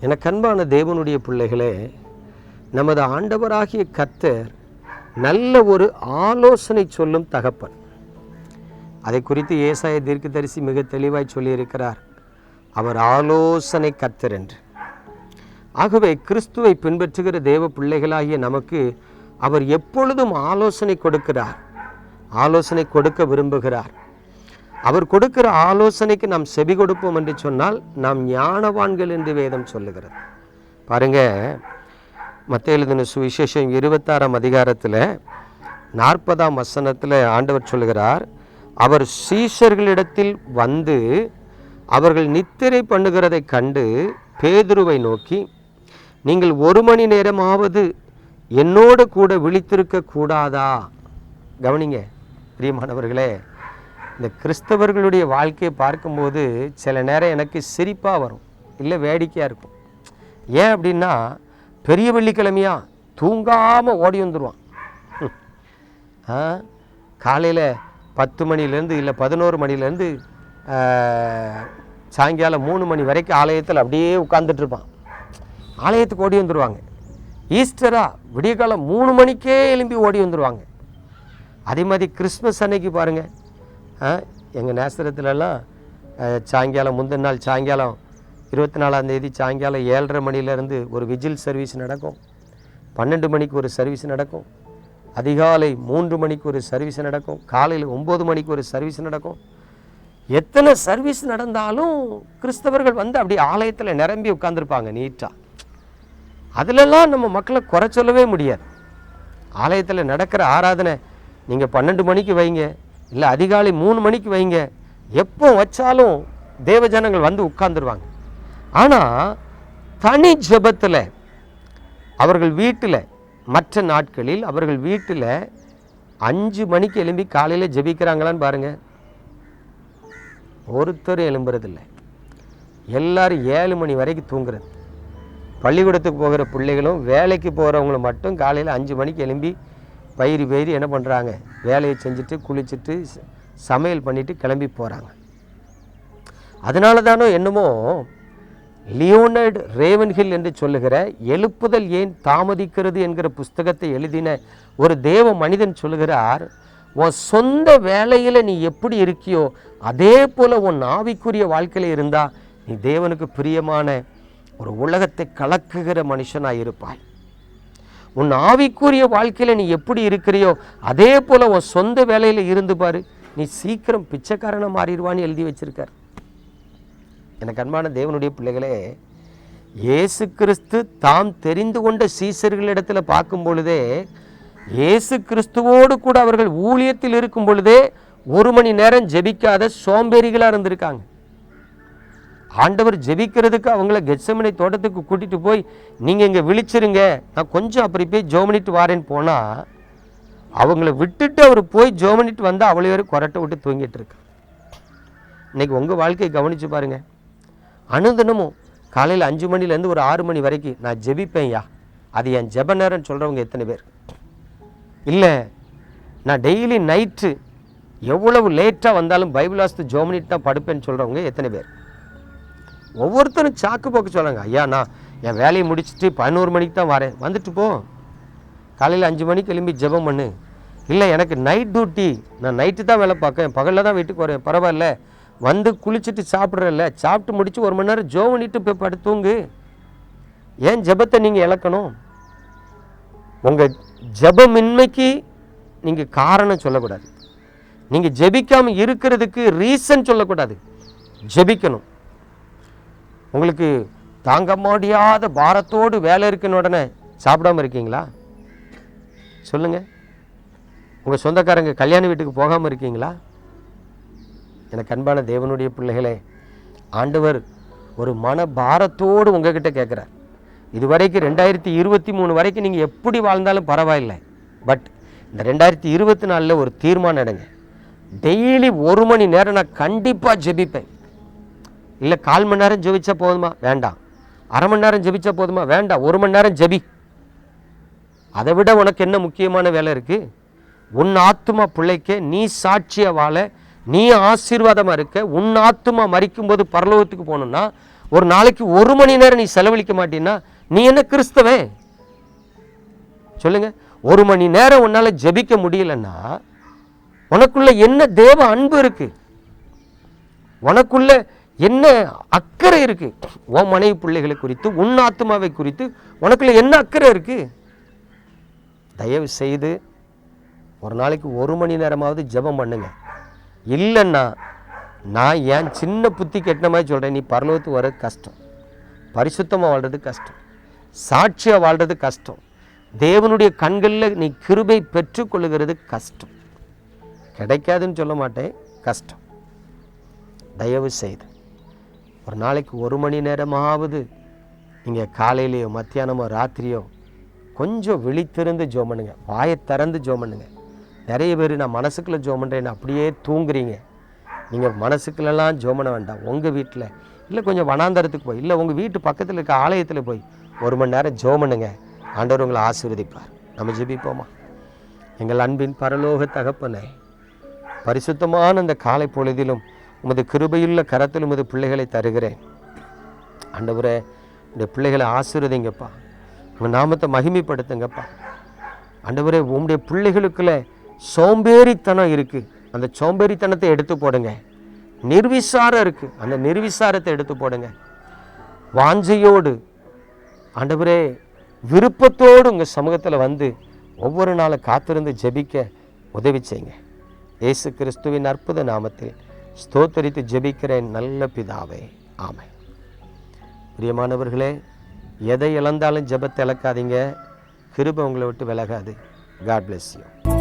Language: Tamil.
எனக்கு அன்பான தேவனுடைய பிள்ளைகளே நமது ஆண்டவராகிய கத்தர் நல்ல ஒரு ஆலோசனை சொல்லும் தகப்பன். அதை குறித்து ஏசாய தீர்க்கதரிசி மிக தெளிவாய் சொல்லியிருக்கிறார். அவர் ஆலோசனை கத்தர் என்று. ஆகவே கிறிஸ்துவை பின்பற்றுகிற தேவ பிள்ளைகளாகிய நமக்கு அவர் எப்பொழுதும் ஆலோசனை கொடுக்கிறார். ஆலோசனை கொடுக்க விரும்புகிறார். அவர் கொடுக்கிற ஆலோசனைக்கு நாம் செவி கொடுப்போம் என்று சொன்னால் நாம் ஞானவான்கள் என்று வேதம் சொல்லுகிறது. பாருங்க மத்திய எழுதின சுவிசேஷம் இருபத்தாறாம் அதிகாரத்தில் நாற்பதாம் வசனத்தில் ஆண்டவர் சொல்லுகிறார் அவர் சீஷர்களிடத்தில் வந்து அவர்கள் நித்திரை பண்ணுகிறதை கண்டு பேதுருவை நோக்கி நீங்கள் ஒரு மணி நேரமாவது என்னோடு கூட விழித்திருக்க கூடாதா? கவனிங்க பிரியமானவர்களே இந்த கிறிஸ்தவர்களுடைய வாழ்க்கையை பார்க்கும்போது சில நேரம் எனக்கு சிரிப்பாக வரும் இல்லை வேடிக்கையாக இருக்கும். ஏன் அப்படின்னா பெரிய வெள்ளிக்கிழமையா தூங்காமல் ஓடி வந்துடுவான் ஆ காலையில் பத்து மணிலேருந்து இல்லை பதினோரு மணிலேருந்து சாயங்காலம் மூணு மணி வரைக்கும் ஆலயத்தில் அப்படியே உட்காந்துட்ருப்பான் ஆலயத்துக்கு ஓடி வந்துடுவாங்க ஈஸ்டராக விடியகாலம் மூணு மணிக்கே எழும்பி ஓடி வந்துடுவாங்க அதே மாதிரி கிறிஸ்மஸ் அன்னைக்கு பாருங்கள் எங்கள் நேசரத்துலலாம் சாயங்காலம் முந்தின நாள் சாயங்காலம் இருபத்தி நாலாந்தேதி சாயங்காலம் ஏழரை மணிலேருந்து ஒரு விஜில் சர்வீஸ் நடக்கும். பன்னெண்டு மணிக்கு ஒரு சர்வீஸ் நடக்கும். அதிகாலை மூன்று மணிக்கு ஒரு சர்வீஸ் நடக்கும். காலையில் ஒம்பது மணிக்கு ஒரு சர்வீஸ் நடக்கும். எத்தனை சர்வீஸ் நடந்தாலும் கிறிஸ்தவர்கள் வந்து அப்படி ஆலயத்தில் நிரம்பி உட்காந்துருப்பாங்க நீட்டாக அதிலெல்லாம் நம்ம மக்களை குறை சொல்லவே முடியாது. ஆலயத்தில் நடக்கிற ஆராதனை நீங்கள் பன்னெண்டு மணிக்கு வைங்க. இல்லை அதிகாலை மூணு மணிக்கு வைங்க. எப்போ வச்சாலும் தேவஜனங்கள் வந்து உட்கார்ந்துருவாங்க. ஆனால் தனி ஜெபத்தில் அவர்கள் வீட்டில் மற்ற நாட்களில் அவர்கள் வீட்டில் அஞ்சு மணிக்கு எழும்பி காலையில் ஜெபிக்கிறாங்களான்னு பாருங்கள் ஒருத்தரும் எழும்புறதில்லை. எல்லாரும் ஏழு மணி வரைக்கும் தூங்குறது. பள்ளிக்கூடத்துக்கு போகிற பிள்ளைகளும் வேலைக்கு போகிறவங்களும் மட்டும் காலையில் அஞ்சு மணிக்கு எழும்பி பயிரி பயிரி என்ன பண்ணுறாங்க வேலையை செஞ்சுட்டு குளிச்சுட்டு ச- சமையல் பண்ணிவிட்டு கிளம்பி போகிறாங்க அதனால தானோ என்னமோ லியோனர்டு ரேவன்ஹில் என்று சொல்லுகிற எழுப்புதல் ஏன் தாமதிக்கிறது என்கிற புஸ்தகத்தை எழுதின ஒரு தேவ மனிதன் சொல்லுகிறார் உன் சொந்த வேலையில் நீ எப்படி இருக்கியோ அதே போல் உன் ஆவிக்குரிய வாழ்க்கையில் இருந்தால் நீ தேவனுக்கு பிரியமான ஒரு உலகத்தை கலக்குகிற மனுஷனாக இருப்பாய் உன் ஆவிக்குரிய வாழ்க்கையில் நீ எப்படி இருக்கிறியோ அதே போல் உன் சொந்த வேலையில் இருந்து பாரு. நீ சீக்கிரம் பிச்சைக்காரனை மாறிடுவான்னு எழுதி வச்சிருக்கார். எனக்கு அன்பான தேவனுடைய பிள்ளைகளே இயேசு கிறிஸ்து தாம் தெரிந்து கொண்ட சீசர்களிடத்தில் பார்க்கும் பொழுதே இயேசு கிறிஸ்துவோடு கூட அவர்கள் ஊழியத்தில் இருக்கும் பொழுதே ஒரு மணி நேரம் ஜெபிக்காத சோம்பேறிகளாக இருந்திருக்காங்க. ஆண்டவர் ஜெபிக்கிறதுக்கு அவங்கள கெச்சமனை தோட்டத்துக்கு கூட்டிட்டு போய் நீங்கள் இங்கே விழிச்சிருங்க. நான் கொஞ்சம் அப்படி போய் ஜோமனிட்டு வாரேன்னு போனால் அவங்கள விட்டுட்டு அவர் போய் ஜோமனிட்டு வந்து அவ்வளோ பேர் கொரட்டை விட்டு தூங்கிட்டு இருக்கு. இன்னைக்கு உங்கள் வாழ்க்கையை கவனிச்சு பாருங்க. அனுதினமும் காலையில் அஞ்சு மணிலேருந்து ஒரு ஆறு மணி வரைக்கும் நான் ஜெபிப்பேன்யா. அது என் ஜெப நேரம்னு சொல்கிறவங்க எத்தனை பேர்? இல்லை நான் டெய்லி நைட்டு எவ்வளவு லேட்டாக வந்தாலும் பைபிள் வாஸ்து ஜோமனிட்டு தான் படுப்பேன்னு சொல்கிறவங்க எத்தனை பேர்? ஒவ்வொருத்தரும் சாக்கு போக்கு சொல்லுங்க ஐயா நான் என் வேலையை முடிச்சுட்டு பதினோரு மணிக்கு தான் வரேன். வந்துட்டு போ. காலையில் அஞ்சு மணிக்கு எழும்பி ஜெபம் பண்ணு. இல்லை எனக்கு நைட் டியூட்டி நான் நைட்டு தான் வேலை பார்க்கேன் பகலில் தான் வீட்டுக்கு வரேன். பரவாயில்ல. வந்து குளிச்சுட்டு சாப்பிட்றல சாப்பிட்டு முடித்து ஒரு மணி நேரம் ஜோ பண்ணிட்டு போய் படுத்து தூங்கு. ஏன் ஜெபத்தை நீங்கள் இழக்கணும்? உங்கள் ஜெபமின்மைக்கு நீங்கள் காரணம் சொல்லக்கூடாது. நீங்கள் ஜெபிக்காமல் இருக்கிறதுக்கு ரீசன் சொல்லக்கூடாது. ஜெபிக்கணும். உங்களுக்கு தாங்க முடியாத பாரத்தோடு வேலை இருக்குன்னு உடனே சாப்பிடாம இருக்கீங்களா? சொல்லுங்கள் உங்கள் சொந்தக்காரங்க கல்யாண வீட்டுக்கு போகாமல் இருக்கீங்களா? எனக்கு அன்பான தேவனுடைய பிள்ளைகளே ஆண்டவர் ஒரு மன பாரத்தோடு உங்ககிட்ட கேட்குறார். இது வரைக்கும் ரெண்டாயிரத்தி இருபத்தி மூணு வரைக்கும் நீங்கள் எப்படி வாழ்ந்தாலும் பரவாயில்லை. பட் இந்த ரெண்டாயிரத்தி இருபத்தி நாலில் ஒரு தீர்மானம் எடுங்க. டெய்லி ஒரு மணி நேரம் நான் கண்டிப்பாக ஜெபிப்பேன். இல்லை கால் மணி நேரம் ஜெபிச்சா போதுமா? வேண்டாம். அரை மணி நேரம் ஜெபிச்சா போதுமா? வேண்டாம். ஒரு மணி நேரம் ஜெபி. அதை விட உனக்கு என்ன முக்கியமான வேலை இருக்குது உன் ஆத்துமா பிள்ளைக்க நீ சாட்சியை வாழ நீ ஆசீர்வாதமாக இருக்க உன் ஆத்துமா மறிக்கும்போது பரலோகத்துக்கு போகணும்னா ஒரு நாளைக்கு ஒரு மணி நேரம் நீ செலவழிக்க மாட்டீன்னா நீ என்ன கிறிஸ்தவே? சொல்லுங்க. ஒரு மணி நேரம் உன்னால் ஜெபிக்க முடியலன்னா உனக்குள்ள என்ன தேவ அன்பு இருக்கு? உனக்குள்ள என்ன அக்கறை இருக்குது உன் மனைவி பிள்ளைகளை குறித்து உன் ஆத்மாவை குறித்து உனக்குள்ள என்ன அக்கறை இருக்குது தயவு செய்து ஒரு நாளைக்கு ஒரு மணி நேரமாவது ஜெபம் பண்ணுங்க. இல்லைன்னா நான் ஏன் சின்ன புத்தி கெட்டின மாதிரி சொல்கிறேன் நீ பரலோகத்து வர்றது கஷ்டம். பரிசுத்தமாக வாழ்றது கஷ்டம். சாட்சியாக வாழ்றது கஷ்டம். தேவனுடைய கண்களில் நீ கிருபை பெற்றுக்கொள்கிறது கஷ்டம். கிடைக்காதுன்னு சொல்ல மாட்டேன். கஷ்டம். தயவு செய்து ஒரு நாளைக்கு ஒரு மணி நேரமாவது நீங்கள் காலையிலையோ மத்தியானமோ ராத்திரியோ கொஞ்சம் விழித்திருந்து ஜோம் பண்ணுங்க வாயை திறந்து ஜோம் பண்ணுங்க நிறைய பேர் நான் மனசுக்குள்ளே ஜோம் பண்ணுறேன்னு அப்படியே தூங்குறீங்க. நீங்கள் மனசுக்குள்ளெல்லாம் ஜோம் பண்ண வேண்டாம். உங்கள் வீட்டில் இல்லை கொஞ்சம் வனாந்தரத்துக்கு போய் இல்லை உங்கள் வீட்டு பக்கத்தில் இருக்க ஆலயத்தில் போய் ஒரு மணி நேரம் ஜோம் பண்ணுங்க ஆண்டவர் உங்களை ஆசீர்வதிப்பார். நம்ம ஜெபிப்போமா? எங்கள் அன்பின் பரலோக தகப்பனை பரிசுத்தமான அந்த காலை பொழுதிலும் உமது கிருபையுள்ள கரத்தில் உமது பிள்ளைகளை தருகிறேன். ஆண்டவரே இந்த பிள்ளைகளை ஆசீர்வதிங்கப்பா. உங்கள் நாமத்தை மகிமைப்படுத்துங்கப்பா. ஆண்டவரே உங்களுடைய பிள்ளைகளுக்குள்ள சோம்பேறித்தனம் இருக்குது அந்த சோம்பேறித்தனத்தை எடுத்து போடுங்க. நிர்விசாரம் இருக்குது அந்த நிர்விசாரத்தை எடுத்து போடுங்க. வாஞ்சையோடு ஆண்டவரே விருப்பத்தோடு உங்கள் சமூகத்தில் வந்து ஒவ்வொரு நாளும் காத்திருந்து ஜெபிக்க உதவி செய்யுங்க. இயேசு கிறிஸ்துவின் அற்புத நாமத்தில் ஸ்தோத்தரித்து ஜெபிக்கிறேன் நல்ல பிதாவே. ஆமை பிரியமானவர்களே எதை இழந்தாலும் ஜெபத்தை இழக்காதீங்க. கிருப உங்களை விட்டு விலகாது. God bless you